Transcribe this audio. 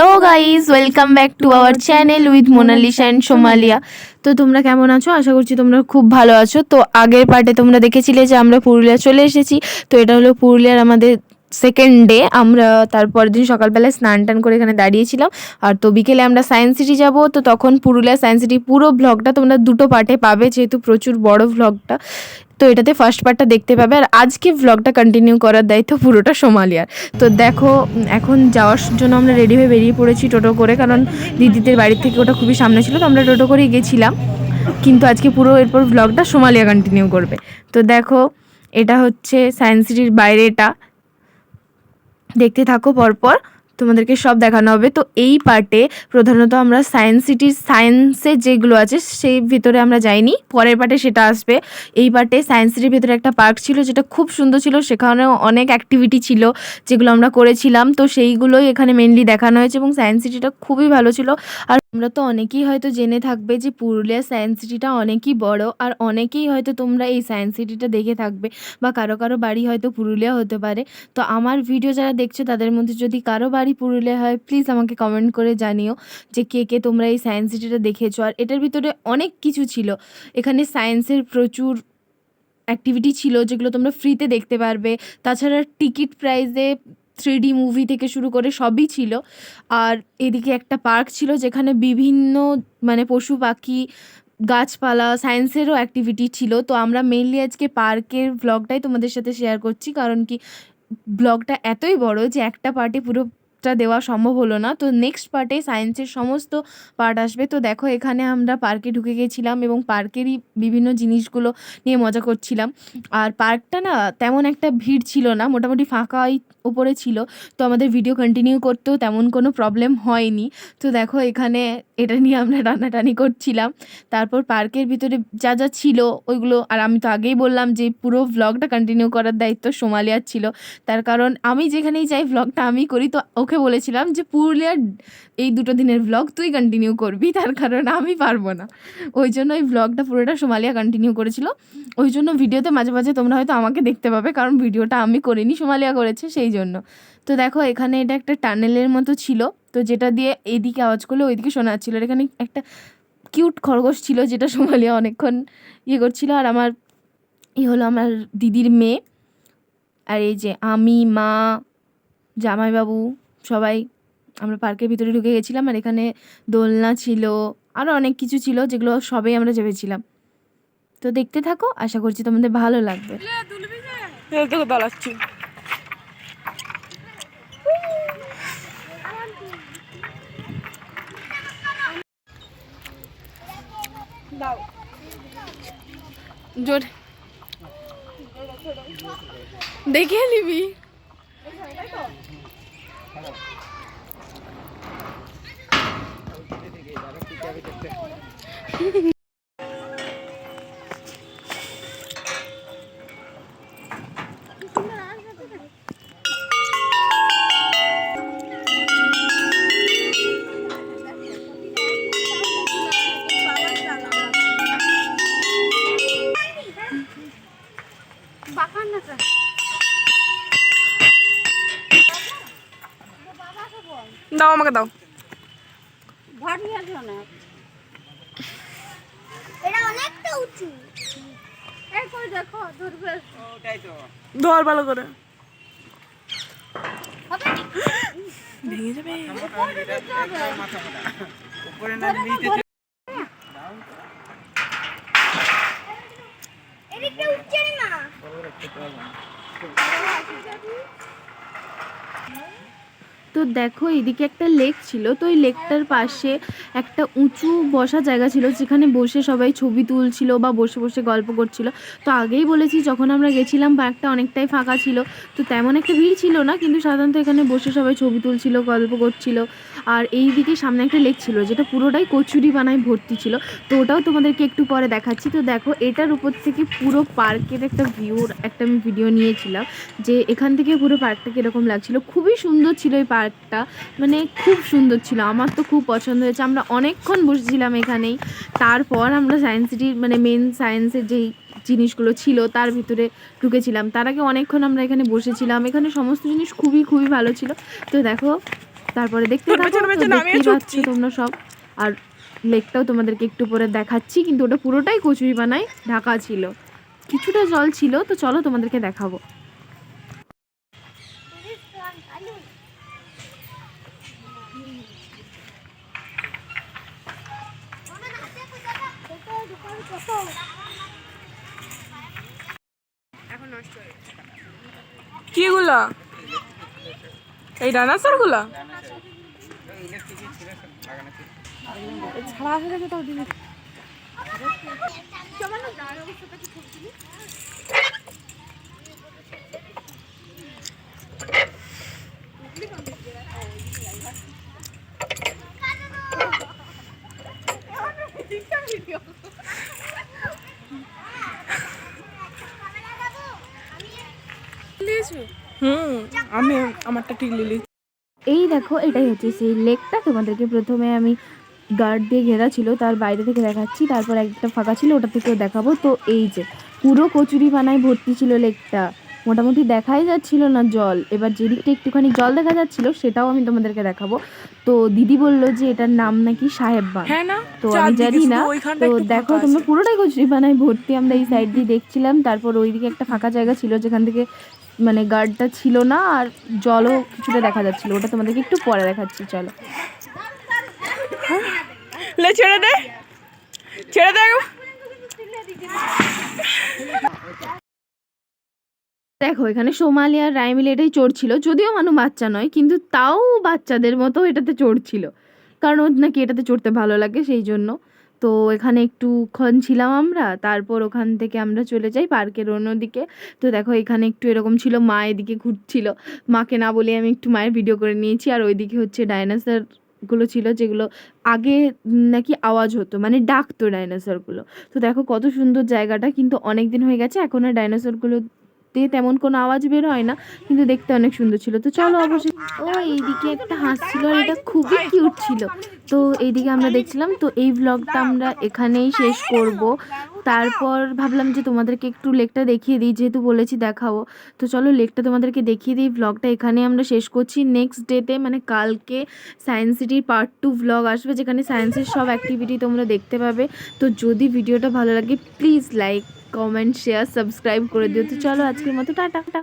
Hello guys welcome back to our channel with Monalisa and Somalia তো তোমরা কেমন আছো? আশা করছি তোমরা খুব ভালো আছো। তো আগের পার্টে তোমরা দেখেছিলে যে আমরা পুরুলিয়া চলে এসেছি। তো এটা হলো পুরুলিয়ার আমাদের সেকেন্ড ডে আমরা তারপর দিন সকালবেলায় স্নান টান করে এখানে দাঁড়িয়েছিলাম। আর তো বিকেলে আমরা সায়েন্স সিটি যাব। তো তখন পুরুলিয়া সায়েন্স সিটি পুরো ভ্লগটা তোমরা দুটো পার্টে পাবে। যেহেতু প্রচুর বড় ভ্লগটা তো এটাতে ফার্স্ট পার্টটা দেখতে পাবে। আর আজকে ভ্লগটা কন্টিনিউ করার দায়িত্ব পুরোটা সোমালিয়ার। তো দেখো, এখন যাওয়ার জন্য আমরা রেডি হয়ে বেরিয়ে পড়েছি টোটো করে, কারণ দিদিদের বাড়ির থেকে ওটা খুবই সামনে ছিল, তো আমরা টোটো করেই গেছিলাম। কিন্তু আজকে পুরো এরপর ভ্লগটা সোমালিয়া কন্টিনিউ করবে। তো দেখো, এটা হচ্ছে সায়েন্স সিটির বাইরে এটা দেখতে থাকো পরপর। তোমাদেরকে সব দেখানো হবে। তো এই পার্টে প্রধানত আমরা সায়েন্স সিটির সায়েন্সে যেগুলো আছে, সেই ভিতরে আমরা যাইনি। পরের পার্টে সেটা আসবে। এই পার্টে সায়েন্স সিটির ভিতরে একটা পার্ক ছিল যেটা খুব সুন্দর ছিল। সেখানেও অনেক অ্যাক্টিভিটি ছিল যেগুলো আমরা করেছিলাম। তো সেইগুলোই এখানে মেনলি দেখানো হয়েছে এবং সায়েন্স সিটিটা খুবই ভালো ছিল। আর তোমরা তো অনেকেই হয়তো জেনে থাকবে যে পুরুলিয়া সায়েন্স সিটিটা অনেকই বড় আর অনেকেই হয়তো তোমরা এই সায়েন্স সিটিটা দেখে থাকবে বা কারও কারও বাড়ি হয়তো পুরুলিয়া হতে পারে। তো আমার ভিডিও যারা দেখছ, তাদের মধ্যে যদি কারও বাড়ি পুরুলিয়া হয় প্লিজ আমাকে কমেন্ট করে জানিও যে কে কে তোমরা এই সায়েন্স সিটিটা দেখেছ। আর এটার ভিতরে অনেক কিছু ছিল। এখানে সায়েন্সের প্রচুর অ্যাক্টিভিটি ছিল যেগুলো তোমরা ফ্রিতে দেখতে পারবে। তাছাড়া টিকিট প্রাইসে থ্রি ডি মুভি থেকে শুরু করে সবই ছিল। আর এদিকে একটা পার্ক ছিল যেখানে বিভিন্ন মানে পশু পাখি, গাছপালা সায়েন্সেরও অ্যাক্টিভিটি ছিল। তো আমরা মেনলি আজকে পার্কের ব্লগটাই তোমাদের সাথে শেয়ার করছি। কারণ কি ব্লগটা এতই বড় যে একটা পার্টে পুরোটা দেওয়া সম্ভব হলো না। তো নেক্সট পার্টে সায়েন্সের সমস্ত পার্ট আসবে। তো দেখো, এখানে আমরা পার্কে ঢুকে গেছিলাম এবং পার্কেরই বিভিন্ন জিনিসগুলো নিয়ে মজা করছিলাম। আর পার্কটা না তেমন একটা ভিড় ছিল না, মোটামুটি ফাঁকাই উপরে ছিল। তো আমাদের ভিডিও কন্টিনিউ করতেও তেমন কোনো প্রবলেম হয়নি। তো দেখো, এখানে এটা নিয়ে আমরা টানাটানি করছিলাম। তারপর পার্কের ভিতরে যা যা ছিল ওইগুলো, আর আমি তো আগেই বললাম যে পুরো ভ্লগটা কন্টিনিউ করার দায়িত্ব সোমালিয়ার ছিল। তার কারণ আমি যেখানেই যাই ভ্লগটা আমি করি, তো ওকে বলেছিলাম যে, পুরুলিয়ার এই দুটো দিনের ভ্লগ তুই কন্টিনিউ করবি, তার কারণ আমি পারব না। ওই জন্য এই ভ্লগটা পুরোটা সোমালিয়া কন্টিনিউ করেছিল। ওই জন্য ভিডিওতে মাঝে মাঝে তোমরা হয়তো আমাকে দেখতে পাবে, কারণ ভিডিওটা আমি করিনি, সোমালিয়া করেছে সেই জন্য। তো দেখো, এখানে এটা একটা টানেলের মতো ছিল। তো যেটা দিয়ে এদিকে আওয়াজ করলে ওইদিকে শোনা যাচ্ছিল। এখানে একটা কিউট খরগোশ ছিল যেটা সোমালিয়া অনেকক্ষণ ইয়ে করছিল। আর আমার ই হলো আমার দিদির মেয়ে। আর এই যে আমি, মা, জামাইবাবু সবাই আমরা পার্কের ভিতরে ঢুকে গেছিলাম আর এখানে দোলনা ছিল আরও অনেক কিছু ছিল যেগুলো সবাই আমরা চেপেছিলাম তো দেখতে থাকো আশা করছি তোমাদের ভালো লাগবে। জোর। দেখে নিবি। হ্যালো দাও আমাকে দাও। এটা অনেকটা উঁচু। ধর ভালো করে। ভেঙে যাবে। মা। তো দেখো, এদিকে একটা লেক ছিল। তো ওই লেকটার পাশে একটা উঁচু বসা জায়গা ছিল, যেখানে বসে সবাই ছবি তুলছিল বা বসে বসে গল্প করছিল। তো আগেই বলেছি, যখন আমরা গেছিলাম পার্কটা অনেকটাই ফাঁকা ছিল। তো তেমন একটা ভিড় ছিল না, কিন্তু সাধারণত এখানে বসে সবাই ছবি তুলছিল, গল্প করছিল। আর এই দিকে সামনে একটা লেক ছিল, যেটা পুরোটাই কচুরি বানায় ভর্তি ছিল। তো ওটাও তোমাদেরকে একটু পরে দেখাচ্ছি। তো দেখো, এটার উপর থেকে পুরো পার্কের একটা ভিউর একটা আমি ভিডিও নিয়েছিলাম, যে এখান থেকে পুরো পার্কটা কীরকম লাগছিল। খুবই সুন্দর ছিল এই পার্কটা। মানে খুব সুন্দর ছিল আমার তো খুব পছন্দ হয়েছে। আমরা অনেকক্ষণ বসেছিলাম এখানেই। তারপর আমরা সায়েন্স সিটির মানে মেন সায়েন্সের যেই জিনিসগুলো ছিল তার ভিতরে ঢুকেছিলাম। তার আগে অনেকক্ষণ আমরা এখানে বসেছিলাম। এখানে সমস্ত জিনিস খুবই খুবই ভালো ছিল। তো দেখো তারপরে দেখতে পাচ্ছ তোমরা সব। আর লেকটাও তোমাদেরকে একটু পরে দেখাচ্ছি কিন্তু ওটা পুরোটাই কচুরি বানায় ঢাকা ছিল। কিছুটা জল ছিল তো চলো তোমাদেরকে দেখাবো। কি গুলা এই ডাইনোসরগুলা? ছাড়া গেছে তো দিদি আমি আমারটা ঠিক লিলি। এই দেখো এটাই হচ্ছে সেই লেকটা। তোমাদেরকে প্রথমে আমি গার্ড দিয়ে ঘেরা ছিল তার বাইরে থেকে দেখাচ্ছি। তারপর একটা ফাঁকা ছিল ওটা থেকেও দেখাবো। তো এই যে পুরো কচুরি বানায় ভর্তি ছিল লেকটা। মোটামুটি দেখাই যাচ্ছিল না জল। এবার যেদিকটা একটুখানি জল দেখা যাচ্ছিল সেটাও আমি তোমাদেরকে দেখাবো। তো দিদি বলল যে এটার নাম নাকি সাহেব বাঁধ হ্যাঁ তো আমি জানি না। তো দেখো তোমরা পুরোটাই কচুরি বানায় ভর্তি। আমরা এই সাইড দিয়ে দেখছিলাম। তারপর ওইদিকে একটা ফাঁকা জায়গা ছিল যেখান থেকে মানে গার্ডটা ছিল না আর জলও কিছুটা দেখা যাচ্ছিল। ওটা তোমাদেরকে একটু পরে দেখাচ্ছি চলো। ছেড়ে দে। ছেড়ে দে দেখো এখানে সোমালি আর রায় মিলে এটাই চড়ছিল যদিও মানু বাচ্চা নয় কিন্তু তাও বাচ্চাদের মতো এটাতে চড়ছিল কারণ ওর নাকি এটাতে চড়তে ভালো লাগে সেই জন্য। তো এখানে একটুক্ষণ ছিলাম আমরা, তারপর ওখান থেকে আমরা চলে যাই পার্কের অন্যদিকে। তো দেখো এখানে একটু এরকম ছিল, মা এদিকে ঘুরছিল। মাকে না বলে আমি একটু মায়ের ভিডিও করে নিয়েছি। আর ওইদিকে হচ্ছে ডাইনোসরগুলো ছিল যেগুলো আগে নাকি আওয়াজ হতো মানে ডাকতো ডাইনোসরগুলো তো দেখো কত সুন্দর জায়গাটা, কিন্তু অনেক দিন হয়ে গেছে এখন আর ডাইনোসরগুলোতে তেমন কোনো আওয়াজ বের হয় না কিন্তু দেখতে অনেক সুন্দর ছিল। তো চলো অবশ্যই ও এইদিকে একটা হাঁস ছিল আর এটা খুবই কিউট ছিল। তো এইদিকে আমরা দেখছিলাম তো এই ব্লগটা আমরা এখানেই শেষ করব। তারপর ভাবলাম যে তোমাদেরকে একটু লেকটা দেখিয়ে দিই যেহেতু বলেছি দেখাবো তো চলো লেকটা তোমাদেরকে দেখিয়ে দিই ব্লগটা এখানে আমরা শেষ করছি। নেক্সট ডেতে মানে কালকে সায়েন্স সিটির পার্ট টু ব্লগ আসবে যেখানে সায়েন্সের সব অ্যাক্টিভিটি তোমরা দেখতে পাবে। তো যদি ভিডিওটা ভালো লাগে please like comment share subscribe করে দিও। তো চলো আজকের মতো টাটা।